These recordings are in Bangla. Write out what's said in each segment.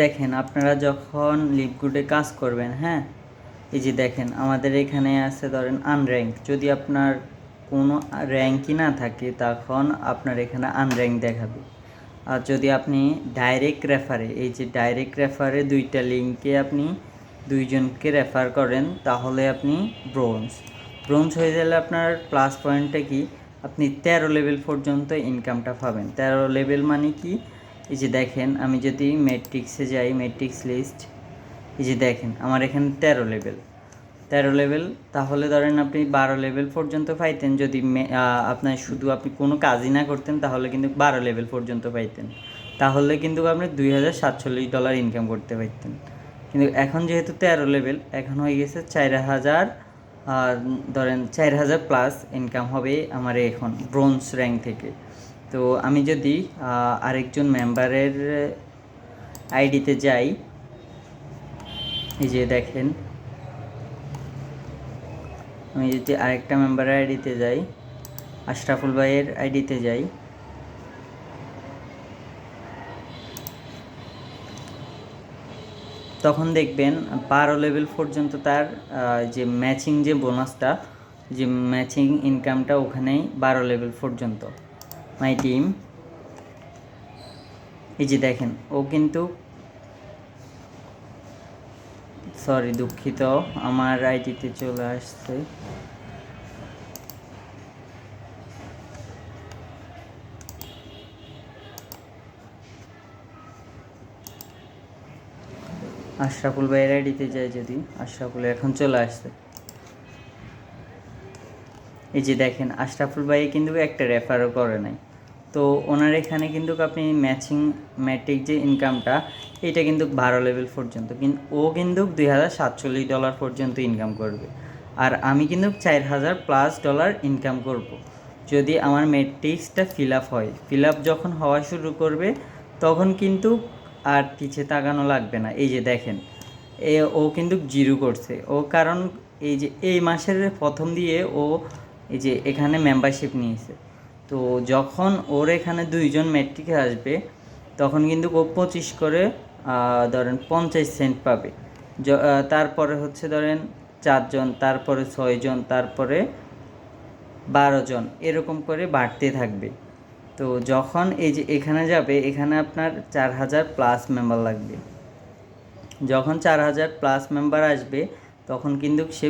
দেখেন, আপনারা যখন লিপগুডে কাজ করবেন হ্যাঁ? এই যে দেখেন, আমাদের এখানে আছে ধরেন আনর্যাঙ্ক যদি আপনার কোনো র্যাঙ্কই না থাকে, তখন আপনার এখানে আনর্যাঙ্ক দেখাবে। আর যদি আপনি ডাইরেক্ট রেফারে এই যে ডাইরেক্ট রেফারে দুইটা লিঙ্কে আপনি দুইজনকে রেফার করেন, তাহলে আপনি ব্রোঞ্জ ব্রোঞ্জ হয়ে গেলে আপনার প্লাস পয়েন্টটা কি? আপনি তেরো লেভেল পর্যন্ত ইনকামটা পাবেন। তেরো লেভেল মানে কি? এই যে দেখেন, আমি যদি ম্যাট্রিক্সে যাই ম্যাট্রিক্স লিস্ট এই যে দেখেন, আমার এখানে তেরো লেভেল তেরো লেভেল তাহলে ধরেন আপনি বারো লেভেল পর্যন্ত পাইতেন। যদি আপনার শুধু আপনি কোনো কাজই না করতেন, তাহলে কিন্তু বারো লেভেল পর্যন্ত পাইতেন। তাহলে কিন্তু আপনি দুই হাজার সাতচল্লিশ ডলার ইনকাম করতে পারতেন। কিন্তু এখন যেহেতু তেরো লেভেল এখন হয়ে গেছে চার হাজার ধরেন চার হাজার প্লাস ইনকাম হবে আমার এখন ব্রোঞ্জ র্যাঙ্ক থেকে। তো আমি যদি আরেকজন মেম্বারের আইডিতে যাই, এই যে দেখেন, আমি যদি আরেকটা মেম্বারের আইডিতে যাই, আশরাফুল ভাইয়ের আইডিতে যাই, তখন দেখবেন বারো লেভেল পর্যন্ত তার যে ম্যাচিং যে বোনাসটা যে ম্যাচিং ইনকামটা ওখানেই বারো লেভেল পর্যন্ত। My team. এই যে দেখেন, ও কিন্তু সরি, দুঃখিত, আমার আইডিতে চলে আসছে। আশরাফুল ভাইয়ের আইডিতে যাই যদি, আশরাফুল এখন চলে আসছে। এই যে দেখেন, আশরাফুল ভাই কিন্তু একটা রেফারও করে নাই। তো ওনার এখানে কিন্তু আপনি ম্যাচিং ম্যাট্রিক যে ইনকামটা এটা কিন্তু বারো লেভেল পর্যন্ত। কিন্তু ও কিন্তু দুই হাজার সাতচল্লিশ ডলার পর্যন্ত ইনকাম করবে। আর আমি কিন্তু চার হাজার প্লাস ডলার ইনকাম করব। যদি আমার ম্যাট্রিক্সটা ফিল আপ হয় ফিল আপ যখন হওয়া শুরু করবে, তখন কিন্তু আর পিছে তাকানো লাগবে না। এই যে দেখেন, এ, ও কিন্তু জিরো করছে। ও কারণ এই যে এই মাসের প্রথম দিয়ে ও এই যে এখানে মেম্বারশিপ নিয়েছে। তো যখন ওর এখানে দুইজন ম্যাট্রিকে আসবে, তখন কিন্তু ও পঁচিশ করে ধরেন পঞ্চাশ সেন্ট পাবে। তারপরে হচ্ছে ধরেন চারজন তারপরে ছয়জন তারপরে বারো জন, এরকম করে বাড়তে থাকবে। তো যখন এই যে এখানে যাবে, এখানে আপনার চার হাজার প্লাস মেম্বার লাগবে। যখন চার হাজার প্লাস মেম্বার আসবে, তখন কিন্তু সে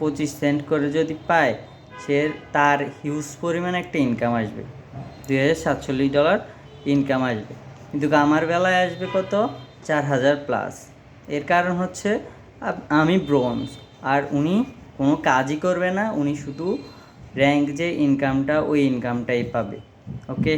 পঁচিশ সেন্ট করে যদি পায় সে তার হিউজ পরিমাণ একটা ইনকাম আসবে। দুই হাজার সাতচল্লিশ ডলার ইনকাম আসবে। কিন্তু আমার বেলায় আসবে কত? চার হাজার প্লাস এর কারণ হচ্ছে আমি ব্রোঞ্জ আর উনি কোনো কাজই করবে না, উনি শুধু র্যাঙ্ক যে ইনকামটা ওই ইনকামটাই পাবে। ওকে